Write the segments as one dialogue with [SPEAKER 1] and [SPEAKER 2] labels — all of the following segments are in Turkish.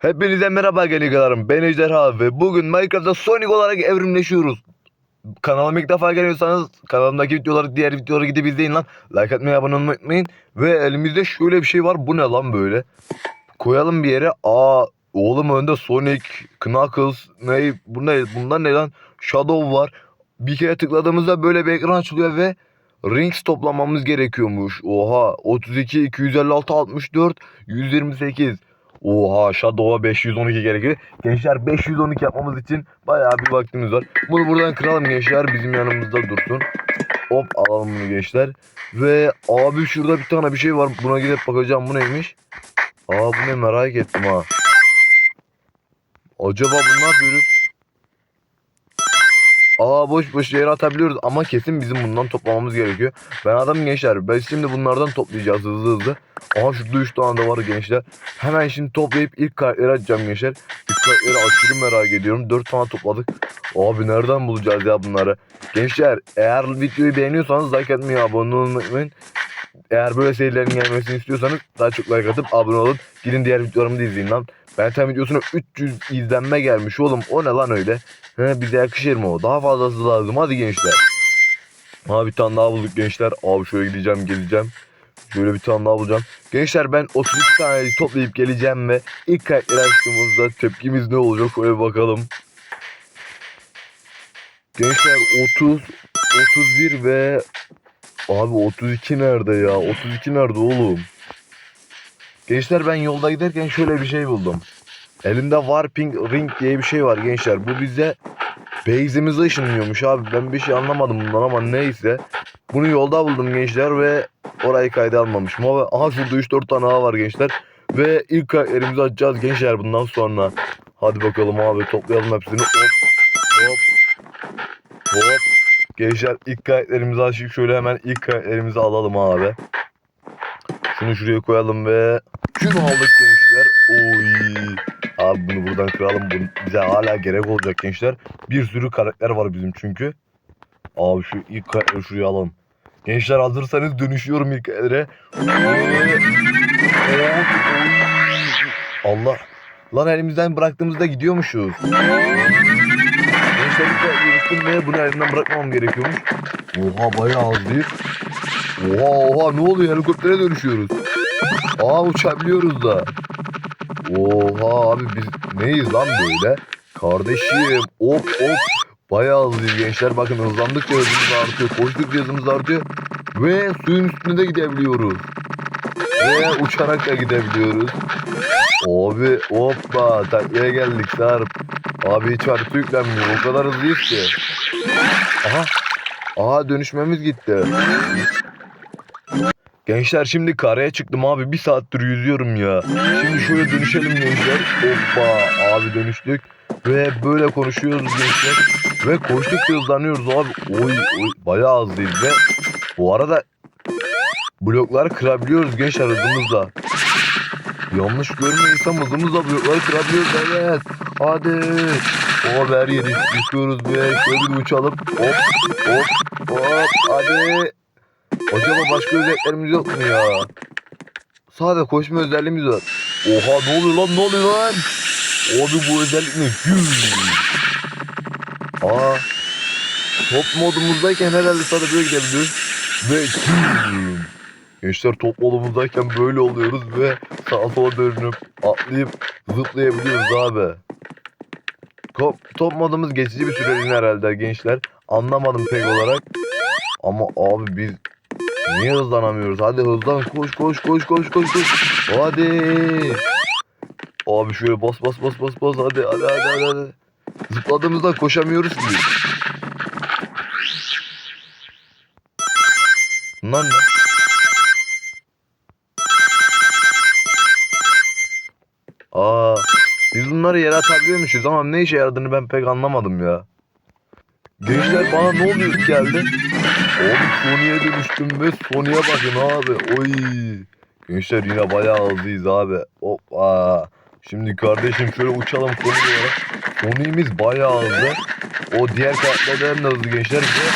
[SPEAKER 1] Hepinize merhaba genikalarım. Ben Ejderha ve bugün Minecraft'ta Sonic olarak evrimleşiyoruz. Kanalıma ilk defa geliyorsanız kanalımdaki videoları diğer videoları gidip izleyin lan. Like atmayı abone olmayı unutmayın. Ve elimizde şöyle bir şey var. Bu ne lan böyle? Koyalım bir yere. Aa oğlum önde Sonic, Knuckles, ne bu ne bunlar ne lan? Shadow var. Bir kere tıkladığımızda böyle bir ekran açılıyor ve rings toplamamız gerekiyormuş. Oha 32 256 64 128 Oha Shadow'a 512 gerekiyor. Gençler 512 yapmamız için bayağı bir vaktimiz var. Bunu buradan kıralım gençler bizim yanımızda dursun. Hop alalım bunu gençler. Ve abi şurada bir tane bir şey var. Buna gidip bakacağım bu neymiş. Aa bu ne merak ettim ha. Acaba bunu ne yapıyoruz? Aa boş boş yere atabiliyoruz ama kesin bizim bundan toplamamız gerekiyor. Ben adamım gençler. Ben şimdi bunlardan toplayacağız hızlı hızlı. Aha şurada 3 tane de var gençler. Hemen şimdi toplayıp ilk karakteri açacağım gençler. İlk karakteri aşırı merak ediyorum. 4 tane topladık. Abi nereden bulacağız ya bunları? Gençler eğer videoyu beğeniyorsanız like atmayı abone olmayı unutmayın. Eğer böyle serilerin gelmesini istiyorsanız daha çok like atıp abone olun. Gidin diğer videolarımı da izleyin lan. Ben tam videosuna 300 izlenme gelmiş oğlum. O ne lan öyle? He bize yakışır mı o? Daha fazlası lazım. Hadi gençler. Ha bir tane daha bulduk gençler. Abi şöyle gideceğim geleceğim. Şöyle bir tane daha bulacağım. Gençler ben 32 tane toplayıp geleceğim ve ilk kayıtları açtığımızda tepkimiz ne olacak şöyle bakalım. Gençler 30, 31 ve abi 32 nerede ya? 32 nerede oğlum? Gençler ben yolda giderken şöyle bir şey buldum. Elimde Warping Ring diye bir şey var gençler. Bu bize base'imize ışınlıyormuş abi. Ben bir şey anlamadım bundan ama neyse. Bunu yolda buldum gençler ve orayı kayda almamışım. Aha şurada 3-4 tane ağ var gençler. Ve ilk karakterimizi açacağız gençler bundan sonra. Hadi bakalım abi toplayalım hepsini. Hop hop hop. Gençler ilk karakterimizi açıp şöyle hemen ilk karakterimizi alalım abi. Şunu şuraya koyalım ve şunu aldık gençler. Oy. Abi bunu buradan kıralım. Bu bize hala gerek olacak gençler. Bir sürü karakter var bizim çünkü. Abi şu ilk karakteri şuraya alalım. Gençler hazırsanız dönüşüyorum ilk karaktere. Allah. Lan elimizden bıraktığımızda gidiyormuşuz. Dönüştüm ve bunu elimden bırakmamam gerekiyormuş. Oha bayağı değil. Oha oha ne oluyor helikoptere dönüşüyoruz. Aa uçabiliyoruz da. Oha abi biz neyiz lan böyle? Kardeşim hop hop. Bayağı hızlıyız gençler. Bakın hızlandıkça hızımız artıyor. Koştukça hızımız artıyor. Ve suyun üstünde de gidebiliyoruz. Ve uçarak da gidebiliyoruz. Abi hoppa taklaya geldik Sarp. Abi hiç harita yüklenmiyor. O kadar hızlıyız ki. Aha. Aha dönüşmemiz gitti. Gençler şimdi karaya çıktım abi. Bir saattir yüzüyorum ya. Şimdi şöyle dönüşelim gençler. Hoppa abi dönüştük. Ve böyle konuşuyoruz gençler. Ve koştukça hızlanıyoruz abi. Oy oy bayağı hızlıyız ve bu arada blokları kırabiliyoruz gençler hızımızla. Yanlış görmüyorsam hızımızla blokları kırabiliyoruz evet. Hadi. O her yeri yıkıyoruz ve şöyle bir uçalım. Hop hop hop hadi. Acaba başka özelliklerimiz yok mu ya? Sadece koşma özelliğimiz var. Oha ne oluyor lan ne oluyor lan? Abi bu özellik ne? Güm. Aa. Top modumuzdayken herhalde sadece böyle gidebiliyoruz. Ve güm. Gençler top modumuzdayken böyle oluyoruz ve sağa sola dönüp atlayıp zıplayabiliyoruz abi. Top, top geçici bir süreliğine herhalde gençler. Anlamadım pek olarak. Ama abi biz Niye hızlanamıyoruz? Hadi hızlan koş koş koş koş koş koş. Hadi. Abi şöyle bas bas bas bas bas hadi hadi hadi hadi. hadi. Zıpladığımızda koşamıyoruz ki. Bunlar ne? Bunları yere atabiliyormuşuz ama ne işe yaradığını ben pek anlamadım ya. Gençler bana ne oluyor geldi? Oğlum Sony'e dönüştüm ve Sony'e bakın abi. Oy. Gençler yine bayağı hızlıyız abi. Hoppa. Şimdi kardeşim şöyle uçalım Sony olarak. Sony'miz bayağı hızlı. O diğer kartlardan da hızlı gençler ve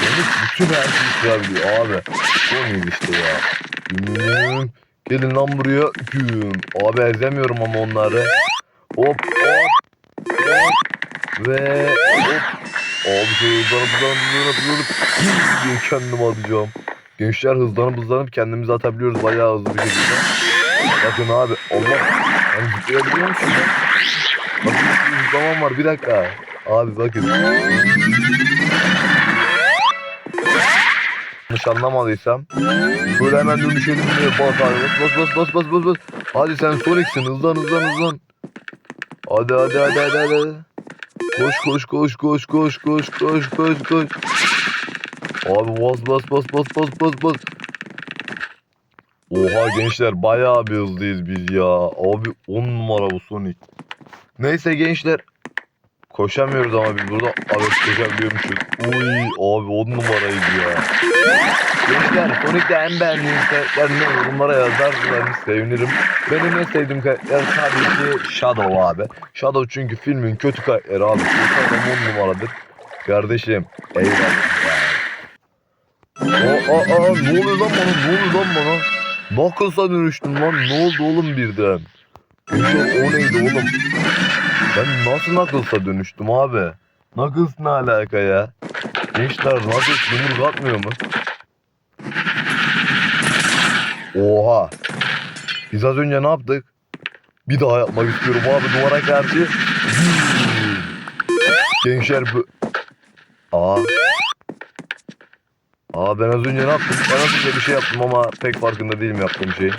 [SPEAKER 1] Sony bütün her şeyi kırabiliyor abi. Sony'yiz işte ya. Hmm. Gelin lan buraya. Güm. Abi ezemiyorum ama onları. Hop hop. Hop. Ve hop. Abi şöyle hızlanıp hızlanıp hızlanıp hızlanıp hız diye kendimi atacağım. Gençler hızlanıp hızlanıp kendimizi atabiliyoruz bayağı hızlı bir şekilde. Bakın abi Allah. Ben zıplayabiliyor musun? Bakın bir hızlamam var bir dakika. Abi bakın. Yanlış anlamadıysam. Böyle hemen dönüşelim diye bas abi. Bas bas bas bas bas bas. Hadi sen Sonic'sin hızlan hızlan hızlan. Hadi hadi hadi hadi hadi. Koş koş koş koş koş koş koş koş koş. Abi bas bas bas bas bas bas bas. Oha gençler bayağı bir hızlıyız biz ya. Abi 10 numara bu Sonic. Neyse gençler. Koşamıyoruz ama biz burada. Evet koşabiliyormuşuz. Uy abi 10 numarayız ya. Gençler Sonic'te en beğendiğiniz karakter ne yorumlara yazarsanız sevinirim. Benim en sevdiğim karakter tabii ki Shadow abi. Shadow çünkü filmin kötü karakteri abi. Adam 10 numaradır. Kardeşim eyvallah ya. Aa, aa, ne oluyor lan bana? Ne oluyor lan bana? Knuckles'a dönüştüm lan. Ne oldu oğlum birden? O neydi oğlum? Ben nasıl Knuckles'a dönüştüm abi? Knuckles ne alaka ya? Gençler Knuckles yumruk atmıyor mu? Oha. Biz az önce ne yaptık? Bir daha yapmak istiyorum abi duvara karşı. Gençler bu... Aa. Aa ben az önce ne yaptım? Ben az önce bir şey yaptım ama pek farkında değilim yaptığım şeyin.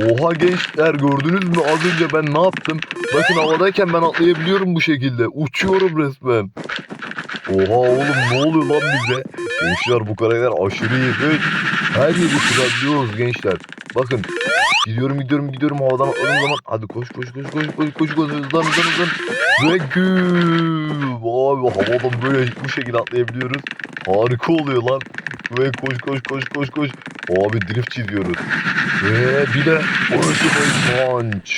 [SPEAKER 1] Oha gençler gördünüz mü az önce ben ne yaptım? Bakın havadayken ben atlayabiliyorum bu şekilde. Uçuyorum resmen. Oha oğlum ne oluyor lan bize? Gençler bu karakter aşırı iyi her yeri sıralıyoruz gençler. Bakın gidiyorum gidiyorum gidiyorum havadan atladığım zaman hadi koş koş koş koş koş koş koş hızlan hızlan hızlan ve güm abi havadan böyle bu şekilde atlayabiliyoruz. Harika oluyor lan. Ve koş koş koş koş koş. Abi drift çiziyoruz. Ve bir de ultimate punch.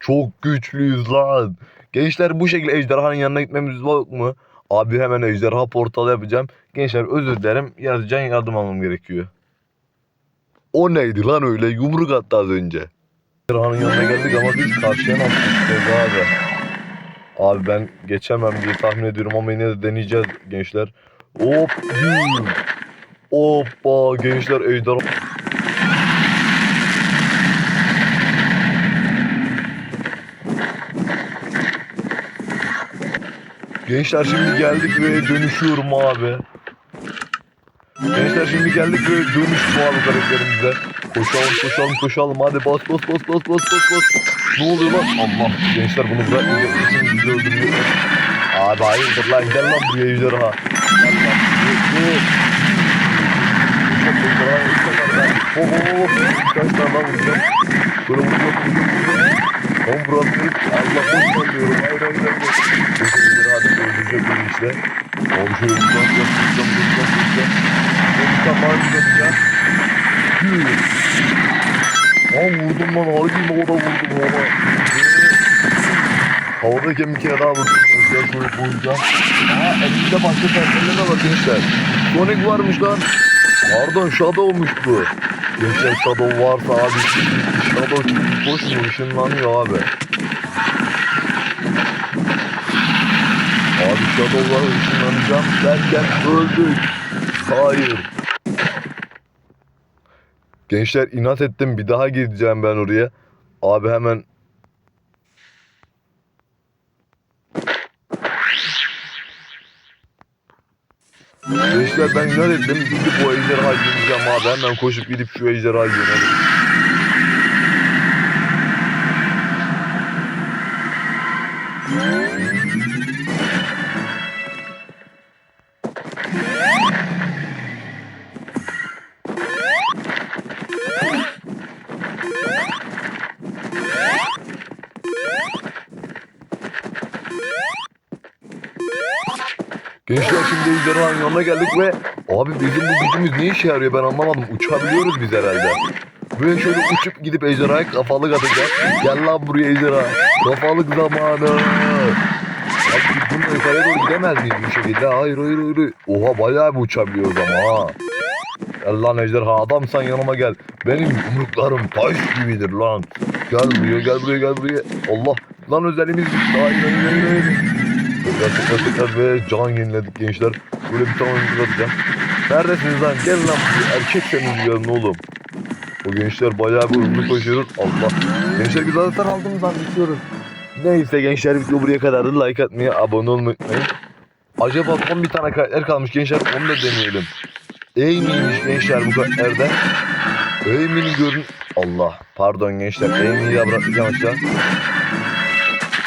[SPEAKER 1] Çok güçlüyüz lan. Gençler bu şekilde ejderhanın yanına gitmemiz yok mu? Abi hemen ejderha portalı yapacağım. Gençler özür dilerim. Yardıcan yardım almam gerekiyor. O neydi lan öyle? Yumruk attı az önce. Ejderhanın yanına geldik ama biz gideceğiz abi? Abi ben geçemem diye tahmin ediyorum ama yine de deneyeceğiz gençler. Hop yum. Hoppa gençler ejderha. Gençler şimdi geldik ve dönüşüyorum abi. Gençler şimdi geldik ve dönüştüm abi karakterimize. Koşalım koşalım koşalım hadi bas bas bas bas bas bas bas. Ne oluyor lan? Allah gençler bunu bırakmayacak bizi öldürüyor. Abi hayırdır lan gel lan buraya ejderha. Gel lan. Bu- Çok ejderha ejderha. Hop hop hop. Kaç tane daha vuracağım. Böyle vuracağım vuracağım. Tam bırakıyorum. Allah ver diyorum. Hayır hayır hayır. Neyse ejderha hadi öldürecek beni işte. Abi şöyle vuracağım vuracağım vuracağım vuracağım vuracağım. Vuracağım. Yürü. Aa vurdum lan harbi mi o da vurdum ama. Havadayken bir kere daha. Özel Sonic vuracağım. Aa elimde başka personelere var gençler. Sonic varmış lan. Pardon Shadow'muş bu. Gençler Shadow varsa abi Shadow çünkü boş mu ışınlanıyor abi. Abi Shadow'lara ışınlanacağım derken öldük. Hayır. Gençler inat ettim bir daha gideceğim ben oraya. Abi hemen Gençler ben inat ettim. Gidip bu ejderha yeneceğim abi. Hemen koşup gidip şu ejderha yenelim. Gençler şimdi ejderhanın yanına geldik ve abi bizim bu gücümüz ne işe yarıyor ben anlamadım. Uçabiliyoruz biz herhalde. Ve şöyle uçup gidip ejderhaya kafalık atacağım. Gel lan buraya ejderha. Kafalık zamanı. Abi bununla yukarıya doğru gidemez miyiz bu şekilde? Hayır hayır hayır. Oha bayağı bir uçabiliyoruz ama ha. Gel lan ejderha adamsan yanıma gel. Benim yumruklarım taş gibidir lan. Gel buraya gel buraya gel buraya. Allah lan özelliğimiz bitti. Hayır hayır hayır hayır. Tekrar tekrar ve can yeniledik gençler. Böyle bir tane oyuncu atacağım. Neredesiniz lan? Gel lan buraya. Erkekseniz gelin oğlum. O gençler bayağı bir hızlı koşuyoruz. Allah. Gençler güzel zaten aldığımız an bitiyoruz. Neyse gençler video buraya kadardı. Like atmayı, abone olmayı unutmayın. Acaba son bir tane karakter kalmış gençler onu da deneyelim. Amy'ymiş gençler bu karakterde. Amy'nin görün... Allah pardon gençler Amy'yi de bırakacağım aşağı.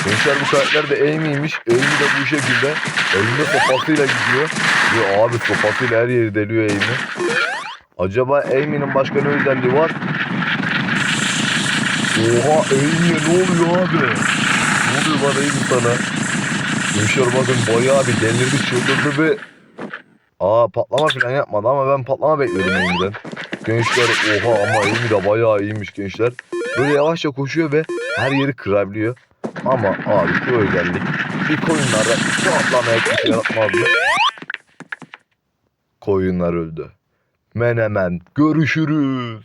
[SPEAKER 1] Gençler bu karakter de Amy'ymiş. Amy de bu şekilde elinde sopasıyla gidiyor. Ve abi sopasıyla her yeri deliyor Amy. Acaba Amy'nin başka ne özelliği var? Oha Amy'ye ne oluyor abi? Ne oluyor bana Amy sana? Gençler bakın bayağı bir delirdi çıldırdı ve Aa patlama falan yapmadı ama ben patlama bekliyordum Amy'den. Gençler oha ama Amy de bayağı iyiymiş gençler. Böyle yavaşça koşuyor ve her yeri kırabiliyor. Ama abi şu özellik bir koyunlarda hiç atlamaya kimse yaratmazdı. Koyunlar öldü. Menemen görüşürüz.